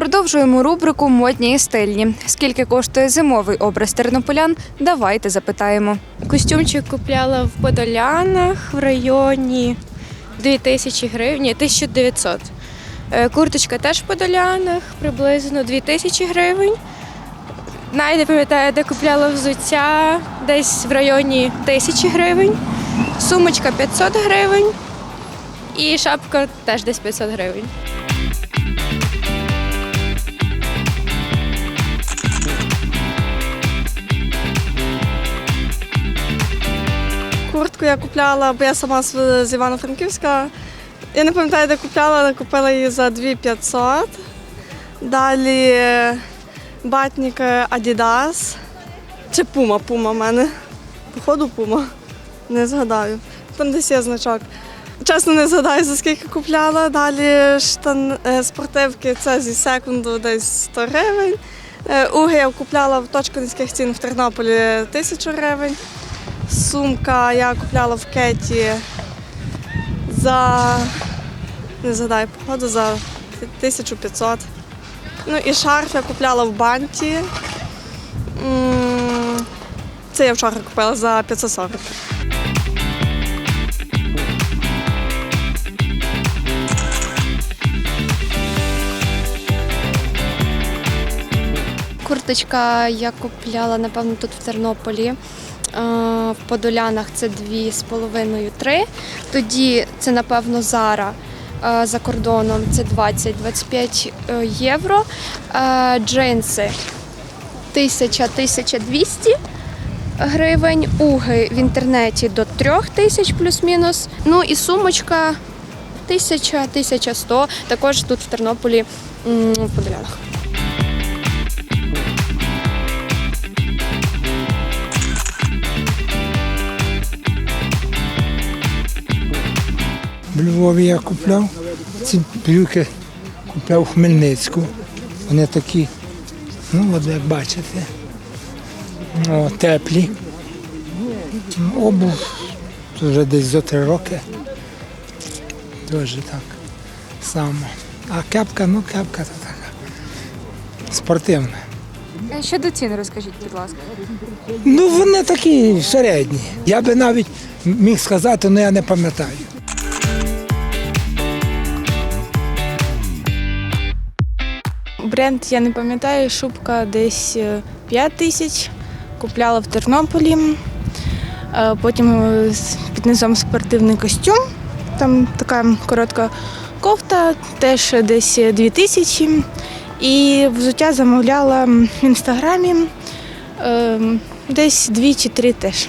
Продовжуємо рубрику Модні і стильні. Скільки коштує зимовий образ тернополян? Давайте запитаємо. Костюмчик купляла в Подолянах в районі 2000 гривень, 1900. Е, Курточка теж в Подолянах, приблизно 2000 гривень. Не пам'ятаю, де купляла взуття, десь в районі 1000 гривень. Сумочка 500 гривень. І шапка теж десь 500 гривень. Куртку я купляла, бо я сама з, Івано-Франківська. Я не пам'ятаю, де купляла, але купила її за 2500. Далі батник е, Adidas. Чи Puma, Puma в мене. Походу Puma. Не згадаю. Там десь є значок. Чесно, не згадаю, за скільки купляла. Далі штан, е, спортивки це зі секунду десь 100 гривень. Е, Уги я купляла в точку низьких цін в Тернополі 1000 гривень. Сумка я купляла в кеті за не згадаю, походу за 1500. Ну і шарф я купляла в банті. Це я вчора купила за 540. Курточка я купляла, напевно, тут в Тернополі. е, В Подолянах це 2,5-3. Тоді це, напевно, Зара е, за кордоном це 20-25 е, євро. Джинси 1000-1200 гривень. Уги в інтернеті до 3000 плюс-мінус. Ну і сумочка 1000-1100. Також тут в Тернополі в Подолянах. В Львові я купляв. Ці брюки купляв в Хмельницьку. Вони такі, ну от як бачите, о, теплі. Ну, Обув вже десь за три роки. Теж так само. А кепка, ну кепка то така. Спортивна. Щодо цін розкажіть, будь ласка. Ну, вони такі середні. Я би навіть міг сказати, але я не пам'ятаю. Бренд я не пам'ятаю, шубка десь е, 5 тисяч. Купляла в Тернополі. Е, Потім е, під низом спортивний костюм. Там така коротка кофта, теж десь 2 тисячі. І взуття замовляла в інстаграмі е, десь 2 чи 3 теж.